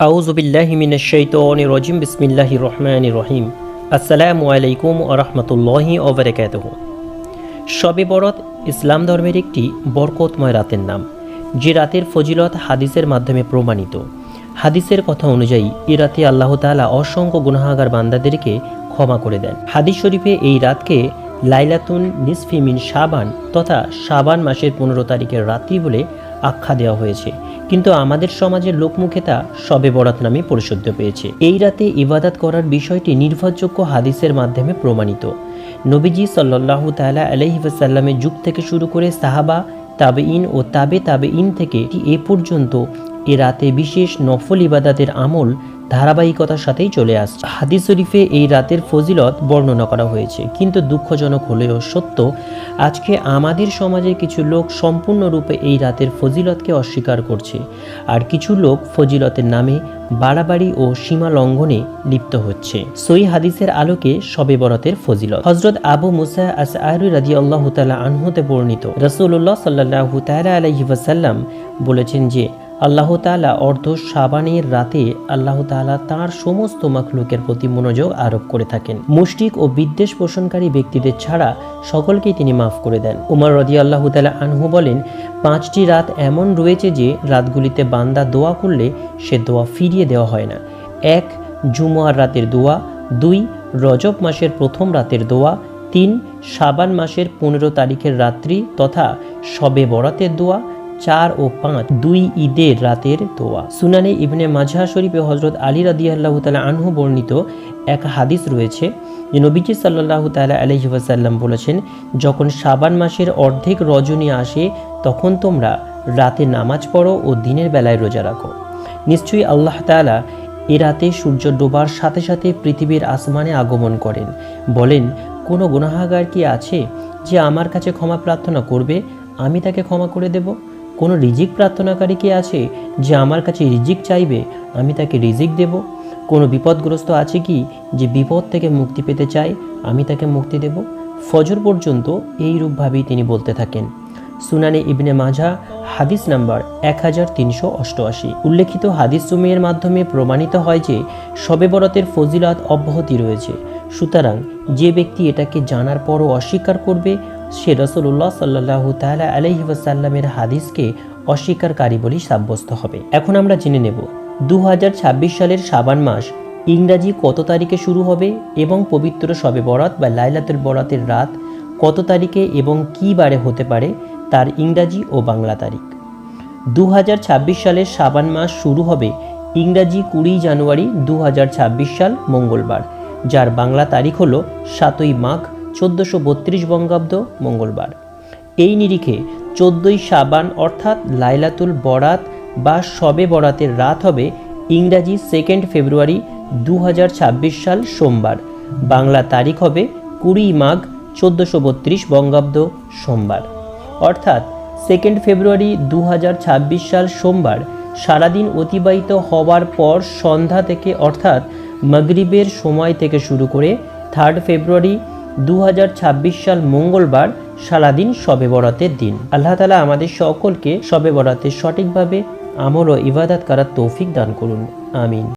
আউজুবিল্লাহিমিনশৈতন রজিম বিসমিল্লাহি রহমান রহিম। আসসালামু আলাইকুম আরহামতুল্লাহি বরত ইসলাম ধর্মের একটি বরকতময় রাতের নাম, যে রাতের ফজিলত হাদিসের মাধ্যমে প্রমাণিত। হাদিসের কথা অনুযায়ী এ রাতে আল্লাহ তাআলা অসংখ্য গুনাহাগার বান্দাদেরকে ক্ষমা করে দেন। হাদিস শরীফে এই রাতকে লাইলাতুন নিসফিমিন সাবান তথা সাবান মাসের পনেরো তারিখের রাত্রি বলে আখ্যা দেওয়া হয়েছে। কিন্তু আমাদের সমাজের লোকমুখে তা সবে বরাত নামে পরিশুদ্ধ পেয়েছে। এই রাতে ইবাদাত করার বিষয়টি নির্ভরযোগ্য হাদিসের মাধ্যমে প্রমাণিত। নবীজি সাল্লাল্লাহু তালা আলহিবাসাল্লামের যুগ থেকে শুরু করে সাহাবা তাবে ইন ও তাবে তাবে ইন থেকে এ পর্যন্ত এ রাতে বিশেষ নফল ইবাদাতের আমল ধারাবাহিকতার সাথেই চলে আসছে। হাদিস শরীফে এই রাতের ফজিলত বর্ণনা করা হয়েছে। কিন্তু দুঃখজনক হলেও সত্য, আজকে আমাদের সমাজের কিছু লোক সম্পূর্ণরূপে এই রাতের ফজিলতকে অস্বীকার করছে। আর কিছু লোক ফজিলতের নামে বাড়াবাড়ি ও সীমা লঙ্ঘনে লিপ্ত হচ্ছে। সই হাদিসের আলোকে শবে বরাতের ফজিলত। হজরত আবু মুসা আস আহরু রাজি আল্লাহ তালা আনহুতে বর্ণিত রসুল্লাহ সাল্লাহ তালা আলহি ওয়াসাল্লাম বলেছেন যে আল্লাহ তাআলা অর্ধ সাবানের রাতে আল্লাহ তাআলা তার সমস্ত মাখলুকের প্রতি মনোযোগ আরোপ করে থাকেন। মুশরিক ও বিদ্বেষ পোষণকারী ব্যক্তিদের ছাড়া সকলকেই তিনি মাফ করে দেন। উমর রদি আল্লাহ তাআলা আনহু বলেন, পাঁচটি রাত এমন রয়েছে যে রাতগুলিতে বান্দা দোয়া করলে সে দোয়া ফিরিয়ে দেওয়া হয় না। এক, জুমুয়ার রাতের দোয়া। দুই, রজব মাসের প্রথম রাতের দোয়া। তিন, সাবান মাসের পনেরো তারিখের রাত্রি তথা শবে বরাতের দোয়া। চার ও পাঁচ দুই ঈদের রাতের দোয়া। সুনানে ইবনে মাঝহা শরীফে হজরত আলী রাদি আল্লাহ তালা আনহু বর্ণিত এক হাদিস রয়েছে যে নবীজি সাল্লাহ তালা আলহি ওয়াসাল্লাম বলেছেন, যখন সাবান মাসের অর্ধেক রজনী আসে, তখন তোমরা রাতে নামাজ পড়ো ও দিনের বেলায় রোজা রাখো। নিশ্চয়ই আল্লাহ তাআলা এ রাতে সূর্য ডোবার সাথে সাথে পৃথিবীর আসমানে আগমন করেন। বলেন, কোনো গুনাহাগার কি আছে যে আমার কাছে ক্ষমা প্রার্থনা করবে, আমি তাকে ক্ষমা করে দেব? কোনো রিজিক প্রার্থনাকারী কি আছে যে আমার কাছে রিজিক চাইবে, আমি তাকে রিজিক দেব? কোনো বিপদগ্রস্ত আছে কি যে বিপদ থেকে মুক্তি পেতে চায়, আমি তাকে মুক্তি দেব? ফজর পর্যন্ত এই রূপভাবেই তিনি বলতে থাকেন। সুনানে ইবনে মাঝা, হাদিস নাম্বার এক হাজার তিনশো অষ্টআশি। উল্লেখিত হাদিস সুমিয়ের মাধ্যমে প্রমাণিত হয় যে শবে বরাতের ফজিলাত অব্যাহতি রয়েছে। সুতরাং যে ব্যক্তি এটাকে জানার পরও অস্বীকার করবে সে রসুল্লাহ সাল্লাহ তালা আলহি ওয়াসাল্লামের হাদিসকে অস্বীকারী বলেই সাব্যস্ত হবে। এখন আমরা জেনে নেব দু হাজার ছাব্বিশ সালের সাবান মাস ইংরাজি কত তারিখে শুরু হবে এবং পবিত্র শবে বরাত বা লাইলাতুল বরাতের রাত কত তারিখে এবং কী বারে হতে পারে তার ইংরাজি ও বাংলা তারিখ। দু হাজার ছাব্বিশ সালের সাবান মাস শুরু হবে ইংরাজি কুড়ি জানুয়ারি দু হাজার ছাব্বিশ সাল মঙ্গলবার, যার বাংলা তারিখ হলো সাতই মাঘ চোদ্দোশো বত্রিশ বঙ্গাব্দ মঙ্গলবার। এই নিরিখে চোদ্দোই সাবান অর্থাৎ লাইলাতুল বরাত বা শবে বরাতের রাত হবে ইংরাজি সেকেন্ড ফেব্রুয়ারি দু হাজার ছাব্বিশ সাল সোমবার। বাংলা তারিখ হবে কুড়ি মাঘ চোদ্দোশো বত্রিশ বঙ্গাব্দ সোমবার। অর্থাৎ সেকেন্ড ফেব্রুয়ারি দু হাজার ছাব্বিশ সাল সোমবার সারাদিন অতিবাহিত হওয়ার পর সন্ধ্যা থেকে অর্থাৎ মাগরিবের সময় থেকে শুরু করে থার্ড ফেব্রুয়ারি দু হাজার ছাব্বিশ সাল মঙ্গলবার সারাদিন শবে বরাতের দিন। আল্লাহ তালা আমাদের সকলকে শবে বরাতে সঠিকভাবে আমল ও ইবাদত করার তৌফিক দান করুন। আমিন।